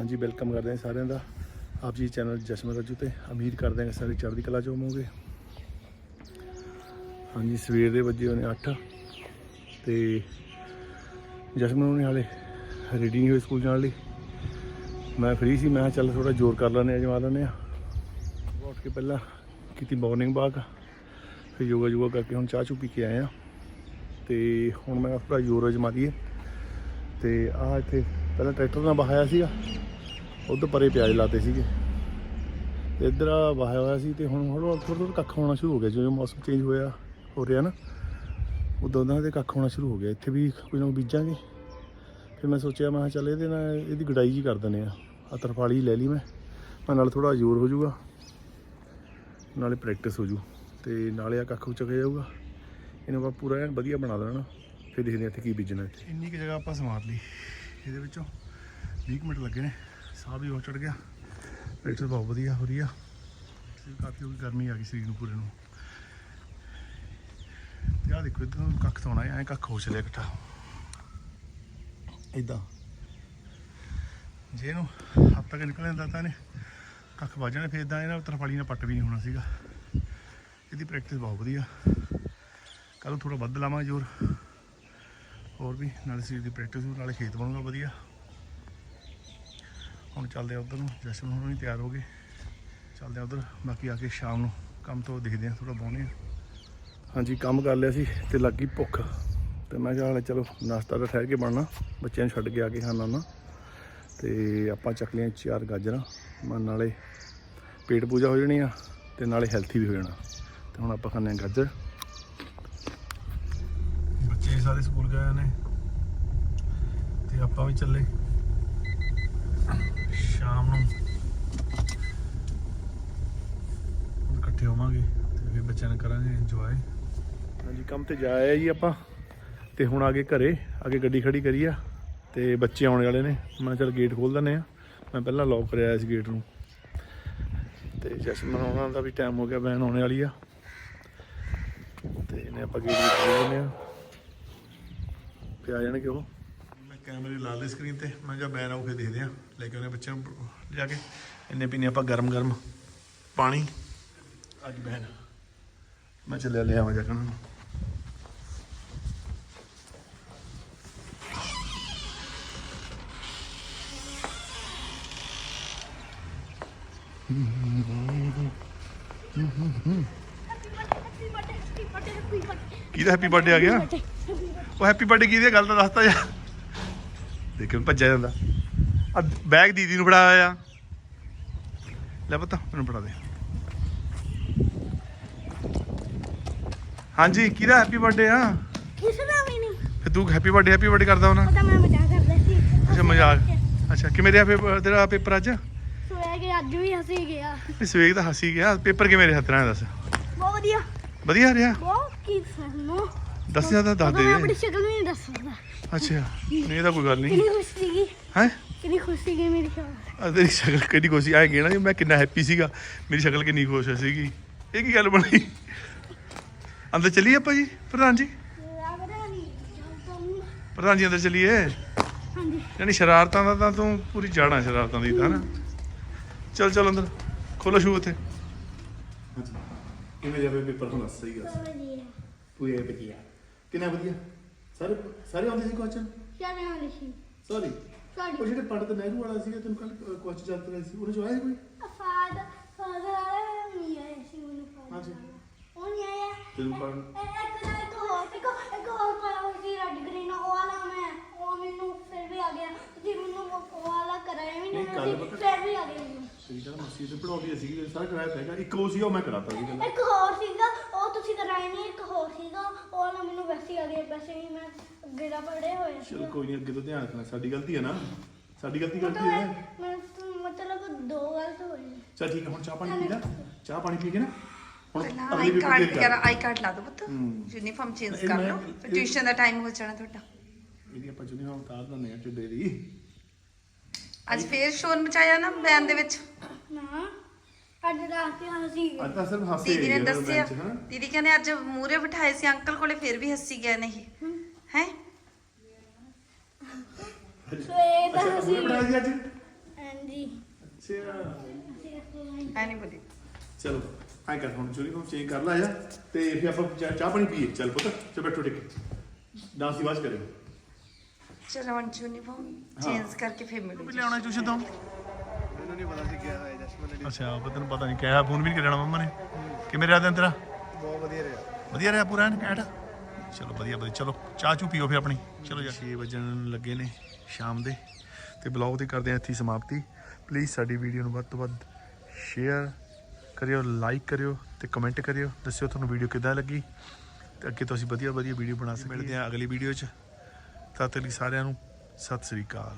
ਹਾਂਜੀ ਵੈਲਕਮ ਕਰਦੇ ਹਾਂ ਸਾਰਿਆਂ ਦਾ। ਆਪ ਜੀ ਚੈਨਲ ਜਸ਼ਮਨ ਰਾਜੂ ਤੇ ਉਮੀਦ ਕਰਦੇ ਹਾਂ ਕਿ ਸਾਰੇ ਚੜ੍ਹਦੀ ਕਲਾ ਚ ਹੋਵੋਗੇ। ਹਾਂਜੀ, ਸਵੇਰ ਦੇ ਵੱਜੇ ਹੋਣੇ 8 ਤੇ ਜਸ਼ਮਨ ਉਹਨੇ ਹਾਲੇ ਰੈਡੀ ਨਹੀਂ ਹੋਏ ਸਕੂਲ ਜਾਣ ਲਈ। ਮੈਂ ਫ੍ਰੀ ਸੀ, ਮੈਂ ਚੱਲ ਥੋੜਾ ਜ਼ੋਰ ਕਰ ਲੈਂਦੇ ਆ ਜਮਾ ਲੈਂਦੇ ਆ ਉੱਠ ਕੇ ਪਹਿਲਾਂ ਕੀਤੀ ਮਾਰਨਿੰਗ ਵਾਕ ਫਿਰ ਯੋਗਾ ਯੋਗਾ ਕਰਕੇ ਹੁਣ ਚਾਹ ਚੂ ਪੀ ਕੇ ਆਏ ਆ ਤੇ ਹੁਣ ਮੈਂ ਥੋੜਾ ਜ਼ੋਰ ਅਜਮਾ ਲਈਏ। ਤੇ ਆ ਇੱਥੇ ਪਹਿਲਾਂ ਟਰੈਕਟਰ ਨਾਲ ਬਹਾਇਆ ਸੀਗਾ। ਉਧਰ ਪਰੇ ਪਿਆਜ਼ ਲਾਤੇ ਸੀਗੇ। ਤੇ ਇੱਧਰ ਆ ਵਹਾਇਆ ਹੋਇਆ ਸੀ ਤੇ ਹੁਣ ਥੋੜਾ ਥੋੜਾ ਥੋੜਾ ਕੱਖ ਹੋਣਾ ਸ਼ੁਰੂ ਹੋ ਗਿਆ, ਜਿਵੇਂ ਮੌਸਮ ਚੇਂਜ ਹੋਇਆ, ਹੋ ਰਿਹਾ ਨਾ। ਉਦੋਂ ਦਾ ਤੇ ਕੱਖ ਹੋਣਾ ਸ਼ੁਰੂ ਹੋ ਗਿਆ। ਇੱਥੇ ਵੀ ਕੋਈ ਨਾ ਬੀਜਾਂਗੇ। ਫਿਰ ਮੈਂ ਸੋਚਿਆ, ਮੈਂ ਕਿਹਾ ਚੱਲ ਇਹਦੇ ਨਾਲ ਇਹਦੀ ਗਡਾਈ ਜੀ ਕਰ ਦਿੰਦੇ ਆ ਆ ਤਰਪਾਲੀ ਲੈ ਲਈ ਮੈਂ। ਮੈਂ ਨਾਲ ਥੋੜਾ ਜ਼ੋਰ ਹੋ ਜਾਊਗਾ। ਨਾਲੇ ਪ੍ਰੈਕਟਿਸ ਹੋ ਜੂ। ਤੇ ਨਾਲੇ ਆ ਕੱਖ ਚੱਕਿਆ ਜਾਊਗਾ। ਇਹਨੂੰ ਆਪਾਂ ਪੂਰਾ ਐਨ ਵਧੀਆ ਬਣਾ ਦੇਣਾ ਫਿਰ ਦੇਖਦੇ ਹਾਂ ਇੱਥੇ ਕੀ ਬੀਜਣਾ ਇੱਥੇ। ਇੰਨੀ ਕਿ ਜਗ੍ਹਾ ਆਪਾਂ ਸਮਾਰ ਲਈ। ਇਹਦੇ ਵਿੱਚੋਂ 20 ਮਿੰਟ ਲੱਗੇ ਨੇ। ਸਾਹ ਵੀ ਹੋ ਚੜ ਗਿਆ। ਪ੍ਰੈਕਟਿਸ ਬਹੁਤ ਵਧੀਆ ਹੋ ਰਹੀ ਆ। ਕਾਫੀ ਹੋ ਗਈ, ਗਰਮੀ ਆ ਗਈ ਸਰੀਰ ਨੂੰ ਪੂਰੇ ਨੂੰ। ਤੇ ਆ ਦੇਖੋ, ਇਧਰ ਕੱਖ ਤੋਣਾ ਐ ਕੱਖ ਹੋ ਚਲਿਆ ਇਕੱਠਾ। ਇਦਾਂ ਜੇ ਇਹਨੂੰ ਹੱਦ ਤੱਕ ਨਿਕਲ ਜਾਂਦਾ ਤਾਂ ਨੇ ਕੱਖ ਵੱਜ ਜਾਣੇ, ਫਿਰ ਇਦਾਂ ਇਹਨਾਂ ਤਰਫਾਲੀ ਨਾਲ ਪੱਟ ਵੀ ਨਹੀਂ ਹੋਣਾ ਸੀਗਾ। ਇਹਦੀ ਪ੍ਰੈਕਟਿਸ ਬਹੁਤ ਵਧੀਆ। ਕੱਲ ਥੋੜਾ ਵੱਧ ਲਾਵਾਂ ਜ਼ੋਰ। ਹੋਰ ਵੀ, ਨਾਲੇ ਸਰੀਰ ਦੀ ਪ੍ਰੈਕਟਿਸ ਹੋ ਨਾਲੇ ਖੇਤ ਬਣੂਗਾ ਵਧੀਆ। ਹੁਣ ਚੱਲਦੇ ਆ ਉਧਰ ਨੂੰ ਜਸ਼ਨ ਹੁਣ ਵੀ ਤਿਆਰ ਹੋ ਗਏ। ਚੱਲਦੇ ਆ ਉਧਰ ਬਾਕੀ ਆ ਕੇ ਸ਼ਾਮ ਨੂੰ ਕੰਮ ਤੋਂ ਦੇਖਦੇ ਆ ਥੋੜਾ ਬਾਉਨੇ ਆ ਹਾਂਜੀ ਕੰਮ ਕਰ ਲਿਆ ਸੀ ਤੇ ਲੱਗੀ ਭੁੱਖ। ਤੇ ਮੈਂ ਕਿਹਾ ਹਾਲੇ ਚਲੋ ਨਾਸ਼ਤਾ ਤਾਂ ਠਹਿਰ ਕੇ ਬਣਨਾ ਬੱਚਿਆਂ ਨੂੰ ਛੱਡ ਕੇ ਆ ਕੇ ਖਾਣਾ ਨਾ। ਤੇ ਆਪਾਂ ਚੱਕ ਲਿਆ ਚਾਰ ਗਾਜਰਾਂ ਮਨ ਨਾਲੇ ਪੇਟ ਪੂਜਾ ਹੋ ਜਾਣੀ ਆ ਤੇ ਨਾਲੇ ਹੈਲਥੀ ਵੀ ਹੋ ਜਾਣਾ। ਤੇ ਹੁਣ ਆਪਾਂ ਖਾਣੇ ਆ ਗਾਜਰ। ਬੱਚੇ ਸਾਰੇ ਸਕੂਲ ਗਏ ਨੇ। ਤੇ ਆਪਾਂ ਵੀ ਚੱਲੇ। ਸ਼ਾਮ ਨੂੰ। ਇਕੱਠੇ ਹੋਵਾਂਗੇ ਤੇ ਫਿਰ ਬੱਚਿਆਂ ਨਾਲ ਕਰਾਂਗੇ ਇੰਜੋਏ ਹਾਂਜੀ ਕੰਮ ਤੇ ਜਾ ਆਏ ਜੀ ਆਪਾਂ। ਤੇ ਹੁਣ ਆ ਗਏ ਘਰੇ ਅੱਗੇ ਗੱਡੀ ਖੜੀ ਕਰੀ ਆ। ਤੇ ਬੱਚੇ ਆਉਣ ਵਾਲੇ ਨੇ। ਮੈਂ ਚਲ ਗੇਟ ਖੋਲ ਦਿੰਦੇ ਆ। ਮੈਂ ਪਹਿਲਾਂ ਲੌਕ ਕਰਿਆ ਇਸ ਗੇਟ ਨੂੰ। ਤੇ ਜਸ਼ਮਨ ਉਹਨਾਂ ਦਾ ਵੀ ਟਾਈਮ ਹੋ ਗਿਆ ਵੈਨ ਆਉਣੇ ਵਾਲੀ ਆ। ਤੇ ਇਹਨੇ ਆਪਾਂ ਗੇਟ ਖੋਲ ਆ। ਜਾਣਗੇ ਉਹ। ਮੈਂ ਕੈਮਰੇ ਲਾ ਲਈ ਸਕਰੀਨ ਤੇ। ਮੈਂ ਕਿਹਾ ਬੈਨ ਆਉ ਕੇ ਦੇਖਦੇ ਆ। ਲੈ ਕੇ ਉਹਨੇ ਬੱਚਿਆਂ ਨੂੰ ਜਾ ਕੇ। ਇੰਨੇ ਪੀਨੇ ਆਪਾਂ ਗਰਮ ਗਰਮ ਪਾਣੀ। ਅੱਜ ਬੈਨ ਮੈਂ ਚੱਲਿਆ ਲਿਆ ਆਵਾਂ ਜਾ ਕੇ ਉਹਨਾਂ ਨੂੰ। ਕਿਹਦਾ ਹੈਪੀ ਬਰਥਡੇ ਆ ਗਿਆ? ਉਹ ਹੈਪੀ ਬਰਥਡੇ ਕਿਹਦੀ? ਗੱਲ ਤਾਂ ਦੱਸਤਾ ਯਾਰ ਦੇਖੋ ਭੱਜਿਆ ਜਾਂਦਾ। ਆ ਬੈਗ ਦੀਦੀ ਨੂੰ ਫੜਾਇਆ ਆ ਲੈ ਪਤਾ ਮੈਨੂੰ ਫੜਾ ਦੇ। ਹਾਂਜੀ ਕਿਹਦਾ ਹੈਪੀ ਬਰਥਡੇ ਆ? ਕਿਸੇ ਦਾ ਵੀ ਨਹੀਂ। ਫੇ ਤੂੰ ਹੈਪੀ ਬਰਥਡੇ ਹੈਪੀ ਬਰਥਡੇ ਕਰਦਾ ਹੋਣਾ। ਪਤਾ ਮੈਂ ਮਜ਼ਾਕ ਕਰਦਾ ਸੀ। ਅੱਛਾ ਮਜ਼ਾਕ। ਅੱਛਾ ਕਿਵੇਂ ਰਿਹਾ ਪੇਪਰ ਤੇਰਾ ਪੇਪਰ ਅੱਜ? ਕਿ ਅੱਜ ਵੀ ਹੱਸੀ ਗਿਆ। ਸਵੇਗ ਤਾਂ ਹੱਸੀ ਗਿਆ। ਪੇਪਰ ਕਿਵੇਂ ਰਿਹਾ ਤੇਰਾ ਦੱਸ। ਬਹੁਤ ਵਧੀਆ। ਵਧੀਆ ਰਿਹਾ? ਬਹੁਤ ਕੀ ਸਾਨੂੰ। ਦੱਸ ਜ਼ਿਆਦਾ ਦੱਸ ਮੈਂ ਆਪਣੀ ਦੇ ਸ਼ਕਲ ਵੀ ਨਹੀਂ ਦੱਸ ਸਕਦਾ। ਅੱਛਾ ਨਹੀਂ ਇਹ ਤਾਂ ਕੋਈ ਗੱਲ ਨਹੀਂ। ਕਿੰਨੀ ਖੁਸ਼ ਸੀਗੀ? ਹੈ? ਕਿੰਨੀ ਖੁਸ਼ ਸੀਗੀ ਮੇਰੀ ਸ਼ਕਲ? ਆ ਤੇਰੀ ਸ਼ਕਲ ਕਿੰਨੀ ਖੁਸ਼ੀ ਆਏ ਗਏ ਨਾ ਜੀ ਮੈਂ ਕਿੰਨਾ ਹੈਪੀ ਸੀਗਾ। ਮੇਰੀ ਸ਼ਕਲ ਕਿੰਨੀ ਖੁਸ਼ ਸੀਗੀ। ਇਹ ਕੀ ਗੱਲ ਬਣੀ? ਅੰਦਰ ਚੱਲੀਏ ਆਪਾਂ ਜੀ ਪ੍ਰਧਾਨ ਜੀ? ਪ੍ਰਧਾਨ ਜੀ ਅੰਦਰ ਚੱਲੀਏ। ਹਾਂਜੀ। ਯਾਨੀ ਸ਼ਰਾਰਤਾਂ ਦਾ ਤਾਂ ਤੂੰ ਪੂਰੀ ਜਾਣਾ ਸ਼ਰਾਰਤਾਂ ਦੀ ਤਾਂ ਨਾ ਚੱਲ ਚੱਲ ਅੰਦਰ ਖੋਲੋ ਸ਼ੂ ਉੱਥੇ। ਕਿਵੇਂ ਜਾਵੇ ਪੇਪਰ ਹੁਣ ਸਹੀ ਵਧੀਆ। ਪੂਰੇ ਵਧੀਆ ਕਿੰਨਾ ਵਧੀਆ? ਸਾਰੇ ਸਾਰੇ ਆਉਂਦੇ ਸੀ ਕੁਐਸਚਨ ਕਿਆ ਨਾਮ ਲਿਖੀ ਸੌਰੀ ਉਹ ਜਿਹੜੇ ਪੰਡਤ ਨਹਿਰੂ ਵਾਲਾ ਸੀਗਾ ਤੈਨੂੰ ਕੱਲ ਕੁਐਸਚਨ ਚੱਲ ਰਿਹਾ ਸੀ ਉਹਨੇ ਜੋ ਆਇਆ ਸੀ ਕੋਈ ਫਾਦਰ ਫਾਦਰ ਵਾਲਾ ਨਹੀਂ ਆਇਆ ਸੀ ਮੈਨੂੰ ਹਾਂਜੀ। ਫਾਦਰ ਉਹ ਨਹੀਂ ਆਇਆ। ਤੈਨੂੰ ਇਹ- ਇੱਕ ਨਾ ਇੱਕ ਹੋਰ ਇੱਕ ਇੱਕ ਹੋਰ ਪਾਇਆ ਹੋਇਆ ਸੀ ਰੈੱਡ ਗ੍ਰੀਨ ਉਹ ਵਾਲਾ ਮੈਂ ਉਹ ਮੈਨੂੰ ਫਿਰ ਵੀ ਆ ਗਿਆ। ਤੁਸੀਂ ਮੈਨੂੰ ਉਹ ਵਾਲਾ ਕਰਾਇਆ ਵੀ ਨਹੀਂ, ਸੀ ਫਿਰ ਵੀ ਆ ਗਿਆ ਸਹੀ ਗੱਲ ਮਸੀ ਤੇ ਪੜਾਉਂਦੀ ਸੀ ਸਾਰਾ ਕਰਾਇਆ ਪੈਗਾ ਇੱਕ ਉਹ ਸੀ ਉਹ ਮੈਂ ਕਰਾਤਾ ਸੀ ਇੱਕ ਹੋਰ ਸੀਗਾ। ਨਹੀਂ ਇੱਕ ਹੋਰ ਸੀਗਾ ਉਹ ਵਾਲਾ ਮੈਨੂੰ ਵੈਸੇ ਹੀ ਆ ਗਿਆ ਵੈਸੇ ਹੀ ਮੈਂ ਅੱਗੇ ਦਾ ਪੜ੍ਹੇ ਹੋਏ ਸੀ। ਚਲ ਕੋਈ ਨਹੀਂ ਅੱਗੇ ਤੋਂ ਧਿਆਨ ਰੱਖਣਾ ਸਾਡੀ ਗਲਤੀ ਹੈ ਨਾ? ਸਾਡੀ ਗਲਤੀ ਗਲਤੀ ਮਤਲਬ ਹੈ। ਮੈਂ ਮਤਲਬ ਦੋ ਗਲਤ ਹੋਏ ਚਲ ਠੀਕ ਹੈ ਹੁਣ ਚਾਹ ਪਾਣੀ ਪੀ ਲੈ। ਚਾਹ ਪਾਣੀ ਪੀ ਕੇ ਨਾ ਹੁਣ ਪਹਿਲਾਂ ਅਗਲੀ ਆਈ ਵੀਡੀਓ ਕਾਰਡ ਕਰ। ਆਈ ਕਾਰਡ ਲਾ ਦਿਓ ਪੁੱਤ। ਯੂਨੀਫਾਰਮ ਚੇਂਜ ਇਹ ਕਰ ਮੈਂ- ਲਓ। ਇਹ- ਟਿਊਸ਼ਨ ਦਾ ਟਾਈਮ ਹੋ ਜਾਣਾ ਤੁਹਾਡਾ। ਇਹਦੀ ਆਪਾਂ ਜੁਨੀ ਹੁਣ ਉਤਾਰ ਦਿੰਦੇ ਆ ਟਿੱਡੇ ਦੀ। ਅੱਜ ਫੇਰ ਸ਼ੋਰ ਮਚਾਇਆ ਨਾ ਬੈਨ ਦੇ ਵਿੱਚ। ਨਾ। ਅੱਜ ਰਾਤ ਨੂੰ ਅਸੀਂ ਅੱਜ ਤਾਂ ਸਿਰਫ ਹਾਸੇ ਦੀਦੀ ਨੇ ਆਏ ਆ ਦੱਸਿਆ। bench, ਹਨਾ? ਦੀਦੀ ਕਹਿੰਦੇ ਅੱਜ ਮੂਰੇ ਬਿਠਾਏ ਸੀ ਅੰਕਲ ਕੋਲੇ ਫੇਰ ਵੀ ਹੱਸੀ ਗਏ ਨਹੀਂ। ਹੈ। ਸਵੇਰ ਦਾ ਅੱਛਾ ਅਸੀਂ ਉਹ ਬਣਾਇਆ ਸੀ ਅੱਜ? ਹਾਂਜੀ। ਅੱਛਾ। ਅਸੀਂ ਆਏ ਐ ਨਹੀਂ ਬੋਲੀ। ਚਲੋ ਐਂ ਕਰ ਹੁਣ ਯੂਨੀਫਾਰਮ ਚੇਂਜ ਕਰ ਲਾ ਜਾ ਤੇ ਫਿਰ ਆਪਾਂ ਚਾਹ ਚਾਹ ਪਾਣੀ ਪੀਏ। ਚੱਲ ਪੁੱਤ ਚਲ ਬੈਠੋ ਟਿਕ ਡਾਂਸ ਦੀ ਆਵਾਜ਼ ਕਰਿਓ। ਚਲੋ ਹੁਣ ਯੂਨੀਫਾਰਮ ਚੇਂਜ ਕਰਕੇ ਫੇਰ ਮਿਲੂ। ਵੀ ਲਿਆਉਣਾ ਟਿਊਸ਼ਨ ਤੋਂ? ਮੈਨੂੰ ਨਹੀਂ ਪਤਾ ਸੀ ਗਿਆ ਹੋਇਆ ਜਸਮਨ ਨੇ ਅੱਛਾ ਉਹ ਤੈਨੂੰ ਪਤਾ ਨਹੀਂ ਕਿਹਾ ਫੋਨ ਵੀ ਨਹੀਂ ਕਰਨਾ ਮੰਮਾ ਨੇ? ਕਿਵੇਂ ਰਿਹਾ ਦਿਨ ਤੇਰਾ? ਬਹੁਤ ਵਧੀਆ ਰਿਹਾ। ਵਧੀਆ ਰਿਹਾ ਪੂਰਾ ਐਨ ਘੈਂਟ? ਚਲੋ ਵਧੀਆ ਵਧੀਆ। ਚਲੋ ਚਾਹ ਚੂ ਪੀਓ ਫਿਰ ਆਪਣੀ। ਚਲੋ ਜੀ। 6 ਵਜਣ ਲੱਗੇ ਨੇ ਸ਼ਾਮ ਦੇ ਤੇ ਬਲੌਗ ਦੀ ਕਰਦੇ ਹਾਂ ਇੱਥੇ ਸਮਾਪਤੀ। ਪਲੀਜ਼ ਸਾਡੀ ਵੀਡੀਓ ਨੂੰ ਵੱਧ ਤੋਂ ਵੱਧ ਸ਼ੇਅਰ ਕਰਿਓ ਲਾਈਕ ਕਰਿਓ ਤੇ ਕਮੈਂਟ ਕਰਿਓ। ਦੱਸਿਓ ਤੁਹਾਨੂੰ ਵੀਡੀਓ ਕਿੱਦਾਂ ਲੱਗੀ ਤੇ ਅੱਗੇ ਤੋਂ ਅਸੀਂ ਵਧੀਆ ਵਧੀਆ ਵੀਡੀਓ ਬਣਾ ਸਕਦੇ ਮਿਲਦੇ ਹਾਂ ਅਗਲੀ ਵੀਡੀਓ 'ਚ। ਤਦ ਤੱਕ ਲਈ ਸਾਰਿਆਂ ਨੂੰ ਸਤਿ ਸ੍ਰੀ ਅਕਾਲ।